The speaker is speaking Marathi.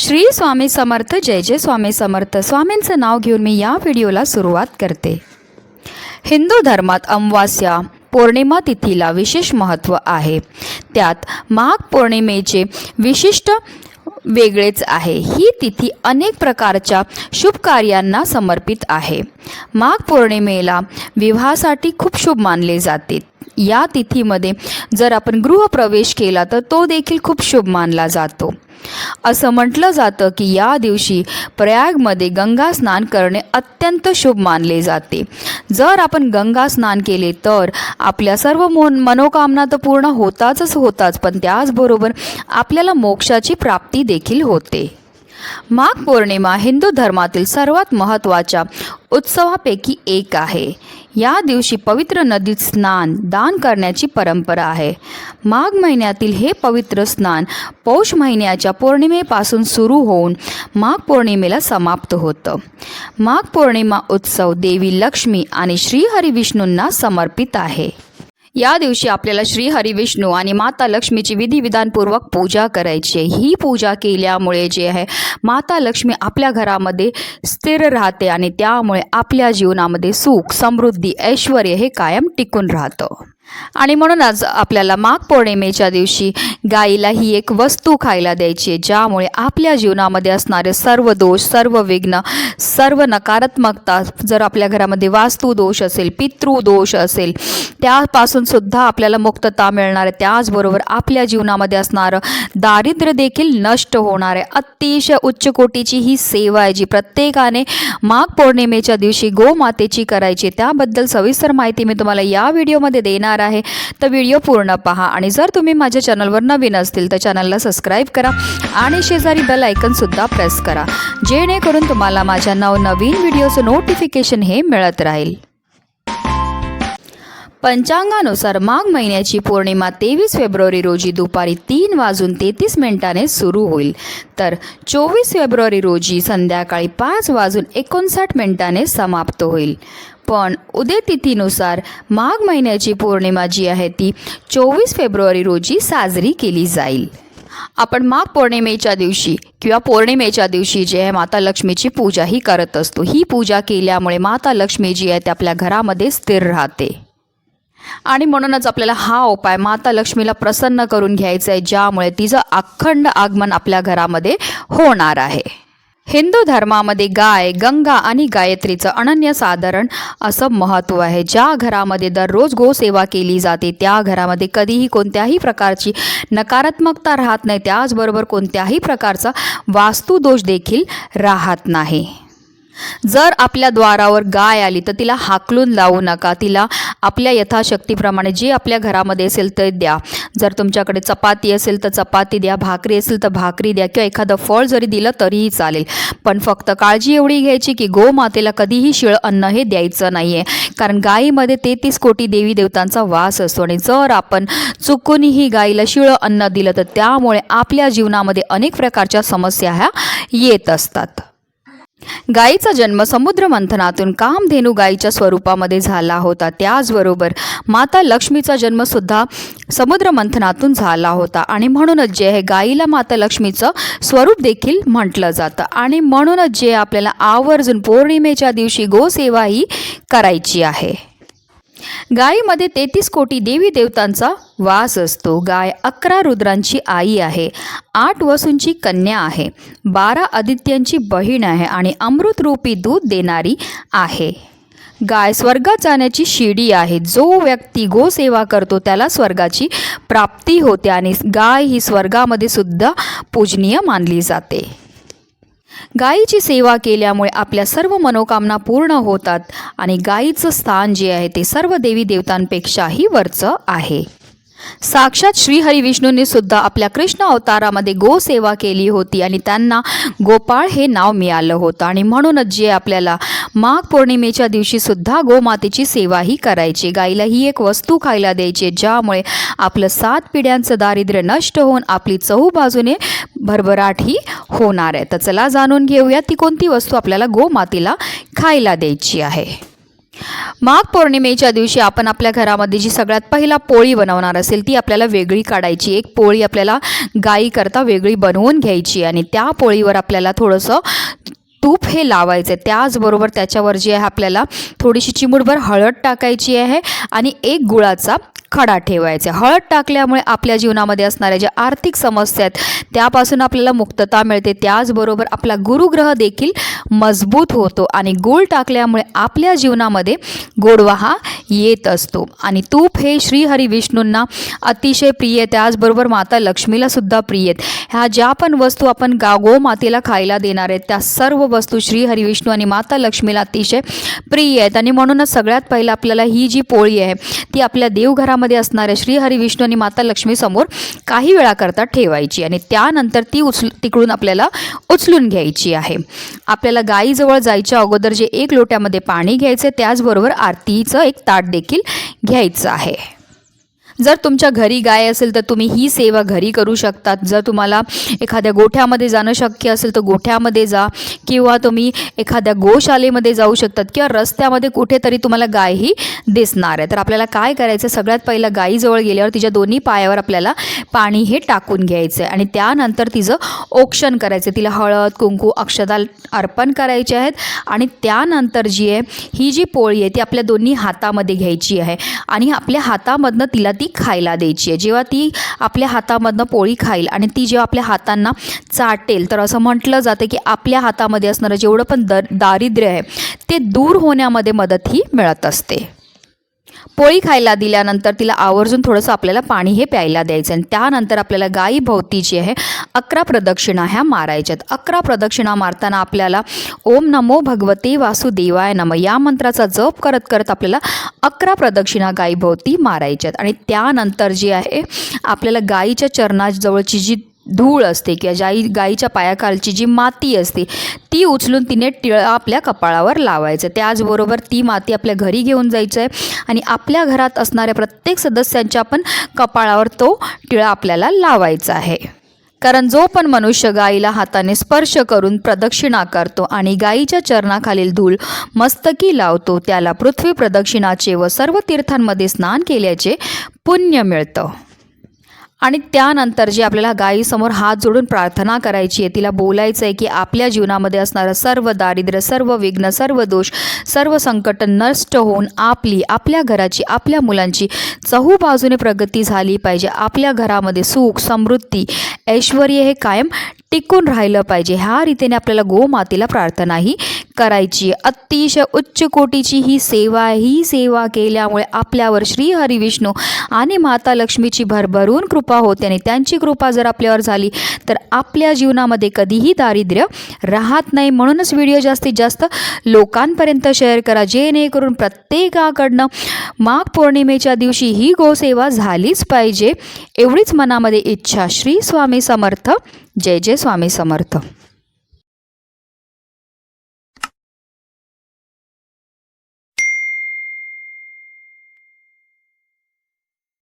श्री स्वामी समर्थ जय जय स्वामी समर्थ. स्वामींचं नाव घेऊन मी या व्हिडिओला सुरुवात करते. हिंदू धर्मात अमावास्या पौर्णिमा तिथीला विशेष महत्त्व आहे. त्यात माघ पौर्णिमेचे विशिष्ट वेगळेच आहे. ही तिथी अनेक प्रकारच्या शुभ कार्यांना समर्पित आहे. माघ पौर्णिमेला विवाहासाठी खूप शुभ मानले जाते. या तिथीमध्ये जर आपण गृहप्रवेश केला तर तो देखील खूप शुभ मानला जातो. असं म्हटलं जातं की या दिवशी प्रयागमध्ये गंगा स्नान करणे अत्यंत शुभ मानले जाते. जर आपण गंगा स्नान केले तर आपल्या सर्व मोन मनोकामना तर पूर्ण होताच होताच पण त्याचबरोबर आपल्याला मोक्षाची प्राप्ती देखील होते. माघ पौर्णिमा हिंदू धर्मातील सर्वात महत्त्वाच्या उत्सवापैकी एक आहे. या दिवशी पवित्र नदीत स्नान दान करण्याची परंपरा आहे. माघ महिन्यातील हे पवित्र स्नान पौष महिन्याच्या पौर्णिमेपासून सुरू होऊन माघ पौर्णिमेला समाप्त होतं. माघ पौर्णिमा उत्सव देवी लक्ष्मी आणि श्रीहरिविष्णूंना समर्पित आहे. या दिवशी आपल्याला श्री हरिविष्णू आणि माता लक्ष्मीची विधिविधानपूर्वक पूजा करायची आहे. ही पूजा केल्यामुळे जे आहे माता लक्ष्मी आपल्या घरामध्ये स्थिर राहते आणि त्यामुळे आपल्या जीवनामध्ये सुख समृद्धी ऐश्वर हे कायम टिकून राहतं. आणि म्हणूनच आपल्याला माघ पौर्णिमेच्या दिवशी गाईला ही एक वस्तू खायला द्यायची आहे ज्यामुळे आपल्या जीवनामध्ये असणारे सर्व दोष सर्व विघ्न सर्व नकारात्मकता जर आपल्या घरामध्ये वास्तू दोष असेल पितृ दोष असेल त्यापासून सुद्धा आपल्याला मुक्तता मिळणार आहे. त्याचबरोबर आपल्या जीवनामध्ये असणारं दारिद्र्य देखील नष्ट होणार आहे. अतिशय उच्च कोटीची ही सेवा आहे जी प्रत्येकाने माघ पौर्णिमेच्या दिवशी गोमातेची करायची त्याबद्दल सविस्तर माहिती मी तुम्हाला या व्हिडिओमध्ये देणार आहे. तर व्हिडिओ पूर्ण पहा आणि जर तुम्ही माझ्या चॅनलवर नवीन असतील तर चॅनलला सबस्क्राईब करा आणि शेजारी बेल ऐकनसुद्धा प्रेस करा. जेणेकरून तुम्हाला माझ्या नवनवीन व्हिडिओचं नोटिफिकेशन हे मिळत राहील. पंचांगानुसार माघ महिन्याची पौर्णिमा तेवीस फेब्रुवारी रोजी दुपारी तीन वाजून तेहतीस मिनिटाने सुरू होईल. तर चोवीस फेब्रुवारी रोजी संध्याकाळी पाच वाजून एकोणसाठ मिनिटाने समाप्त होईल. पण उदयतिथीनुसार माघ महिन्याची पौर्णिमा जी आहे ती चोवीस फेब्रुवारी रोजी साजरी केली जाईल. आपण माघ पौर्णिमेच्या दिवशी किंवा पौर्णिमेच्या दिवशी जे आहे माता लक्ष्मीची पूजा ही करत असतो. ही पूजा केल्यामुळे माता लक्ष्मी जी आहे ती आपल्या घरामध्ये स्थिर राहते. आणि म्हणूनच आपल्याला हा उपाय माता लक्ष्मीला प्रसन्न करून घ्यायचा आहे ज्यामुळे तिचं अखंड आगमन आपल्या घरामध्ये होणार आहे. हिंदू धर्मामध्ये गाय गंगा आणि गायत्रीचं अनन्यसाधारण असं महत्त्व आहे. ज्या घरामध्ये दररोज गोसेवा केली जाते त्या घरामध्ये कधीही कोणत्याही प्रकारची नकारात्मकता राहत नाही. त्याचबरोबर कोणत्याही प्रकारचा वास्तुदोष देखील राहत नाही. जर आपल्या द्वारावर गाय आली तर तिला हाकलून लावू नका. तिला आपल्या यथाशक्तीप्रमाणे जे आपल्या घरामध्ये असेल ते द्या. जर तुमच्याकडे चपाती असेल तर चपाती द्या भाकरी असेल तर भाकरी द्या किंवा एखादं फळ जरी दिलं तरीही चालेल. पण फक्त काळजी एवढी घ्यायची की गोमातेला कधीही शिळ अन्न हे द्यायचं नाही आहे कारण गायीमध्ये तेहतीस कोटी देवी देवतांचा वास असतो आणि जर आपण चुकूनही गाईला शिळं अन्न दिलं तर त्यामुळे आपल्या जीवनामध्ये अनेक प्रकारच्या समस्या ह्या येत असतात. गायीचा जन्म समुद्र मंथनातून कामधेनू गायीच्या स्वरूपामध्ये झाला होता. त्याचबरोबर माता लक्ष्मीचा जन्मसुद्धा समुद्र मंथनातून झाला होता. आणि म्हणूनच जे आहे गायीला माता लक्ष्मीचं स्वरूप देखील म्हटलं जातं. आणि म्हणूनच जे आपल्याला आवर्जून पौर्णिमेच्या दिवशी गोसेवा ही करायची आहे. गायीमध्ये तेहतीस कोटी देवी देवतांचा वास असतो. गाय अकरा रुद्रांची आई आहे. आठ वसूंची कन्या आहे. बारा आदित्यांची बहीण आहे आणि अमृतरूपी दूध देणारी आहे. गाय स्वर्गात जाण्याची शिडी आहे. जो व्यक्ती गोसेवा करतो त्याला स्वर्गाची प्राप्ती होते आणि गाय ही स्वर्गामध्ये सुद्धा पूजनीय मानली जाते. गायीची सेवा केल्यामुळे आपल्या सर्व मनोकामना पूर्ण होतात आणि गायीचं स्थान जे आहे ते सर्व देवी देवतांपेक्षाही वरचं आहे. साक्षात श्रीहरी विष्णूंनी सुद्धा आपल्या कृष्ण अवतारामध्ये गोसेवा केली होती आणि त्यांना गोपाळ हे नाव मिळालं होतं. आणि म्हणूनच जे आपल्याला माघ पौर्णिमेच्या दिवशी सुद्धा गोमातेची सेवाही करायची. गाईला ही एक वस्तू खायला द्यायची ज्यामुळे आपलं सात पिढ्यांचं दारिद्र्य नष्ट होऊन आपली चहू बाजूने भरभराट ही होणार आहे. तर चला जाणून घेऊया ती कोणती वस्तू आपल्याला गोमातेला खायला द्यायची आहे. माघ पौर्णिमेच्या दिवशी आपण आपल्या घरामध्ये जी सगळ्यात पहिला पोळी बनवणार असेल ती आपल्याला वेगळी काढायची. एक पोळी आपल्याला गाईकरता वेगळी बनवून घ्यायची आणि त्या पोळीवर आपल्याला थोडंसं तूप हे लावायचं. आहे त्याचबरोबर त्याच्यावर जे आहे आपल्याला थोडीशी चिमूटभर हळद टाकायची आहे आणि एक गुळाचा खडा ठेवायचा. आहे. हळद टाकल्यामुळे आपल्या जीवनामध्ये असणाऱ्या ज्या आर्थिक समस्या आहेत त्यापासून आपल्याला मुक्तता मिळते. त्याचबरोबर आपला गुरुग्रह देखील मजबूत होतो आणि गुळ टाकल्यामुळे आपल्या जीवनामध्ये गोडवा हा येत असतो. आणि तूप हे श्रीहरी विष्णूंना अतिशय प्रिय त्याचबरोबर माता लक्ष्मीला सुद्धा प्रिय आहेत. ह्या ज्या पण वस्तू आपण गा गोमातेला खायला देणार आहेत त्या सर्व वस्तू श्री हरिविष्णू आणि माता लक्ष्मीला अतिशय प्रिय आहेत. आणि म्हणूनच सगळ्यात पहिलं आपल्याला ही जी पोळी आहे ती आपल्या देवघरामध्ये असणाऱ्या श्री हरिविष्णू आणि माता लक्ष्मीसमोर काही वेळाकरता ठेवायची आणि त्यानंतर ती उचल तिकडून आपल्याला उचलून घ्यायची आहे. आपल्याला गाईजवळ जायच्या अगोदर जे एक लोट्यामध्ये पाणी घ्यायचं त्याचबरोबर आरतीचं एक ताट देखील घ्यायचं आहे. जर तुमच्या घरी गाय असेल तर तुम्ही ही सेवा घरी करू शकतात. जर तुम्हाला एखाद्या गोठ्यामध्ये जाणं शक्य असेल तर गोठ्यामध्ये जा किंवा तुम्ही एखाद्या गोशालेमध्ये जाऊ शकतात किंवा रस्त्यामध्ये कुठेतरी तुम्हाला गाय ही दिसणार आहे. तर आपल्याला काय करायचं? सगळ्यात पहिलं गायीजवळ गेल्यावर तिच्या दोन्ही पायावर आपल्याला पाणी हे टाकून घ्यायचं आहे आणि त्यानंतर तिचं औक्षण करायचं तिला हळद कुंकू अक्षदा अर्पण करायचे आहेत आणि त्यानंतर जी आहे ही जी पोळी आहे ती आपल्या दोन्ही हातामध्ये घ्यायची आहे आणि आपल्या हातामधनं तिला ती खायला द्यायची आहे. जेव्हा ती आपल्या हातामधनं पोळी खाईल आणि ती जेव्हा आपल्या हातांना चाटेल तर असं म्हटलं जातं की आपल्या हातामध्ये असणारं जेवढं पण दर दारिद्र्य आहे ते दूर होण्यामध्ये मदत ही मिळत असते. पोळी खायला दिल्यानंतर तिला आवर्जून थोडंसं आपल्याला पाणी हे प्यायला द्यायचं आणि त्यानंतर आपल्याला गाई भोवती जी आहे अकरा प्रदक्षिणा ह्या मारायच्यात अकरा प्रदक्षिणा मारताना आपल्याला ओम नमो भगवते वासुदेवाय नम या मंत्राचा जप करत करत आपल्याला अकरा प्रदक्षिणा गाईभोवती मारायच्यात. आणि त्यानंतर जी आहे आपल्याला गाईच्या चरणाजवळची जी धूळ असते किंवा जाई गाईच्या पायाखालची जी माती असते ती उचलून तिने टिळं आपल्या कपाळावर लावायचं. त्याचबरोबर ती माती आपल्या घरी घेऊन जायचं आहे आणि आपल्या घरात असणाऱ्या प्रत्येक सदस्यांच्या पण कपाळावर तो टिळा आपल्याला लावायचा आहे. कारण जो पण मनुष्य गाईला हाताने स्पर्श करून प्रदक्षिणा करतो आणि गाईच्या चरणाखालील धूळ मस्तकी लावतो त्याला पृथ्वी प्रदक्षिणाचे व सर्व तीर्थांमध्ये स्नान केल्याचे पुण्य मिळतं. आणि त्यानंतर जे आपल्याला गायीसमोर हात जोडून प्रार्थना करायची आहे तिला बोलायचं आहे की आपल्या जीवनामध्ये असणारं सर्व दारिद्र्य सर्व विघ्न सर्व दोष सर्व संकट नष्ट होऊन आपली आपल्या घराची आपल्या मुलांची चहूबाजूने प्रगती झाली पाहिजे. आपल्या घरामध्ये सुख समृद्धी ऐश्वर हे कायम टिकून राहिलं पाहिजे. ह्या रीतीने आपल्याला गोमातेला प्रार्थनाही करायची. अतिशय उच्च कोटीची ही सेवा ही सेवा केल्यामुळे आपल्यावर श्री हरी विष्णू आणि माता लक्ष्मीची भरभरून कृपा होते आणि त्यांची कृपा जर आपल्यावर झाली तर आपल्या जीवनामध्ये कधीही दारिद्र्य राहत नाही. म्हणूनच व्हिडिओ जास्तीत जास्त लोकांपर्यंत शेअर करा. जेणेकरून प्रत्येकाकडनं माघ पौर्णिमेच्या दिवशी ही गोसेवा झालीच पाहिजे. एवढीच मनामध्ये इच्छा. श्री स्वामी समर्थ. जय जय स्वामी समर्थ.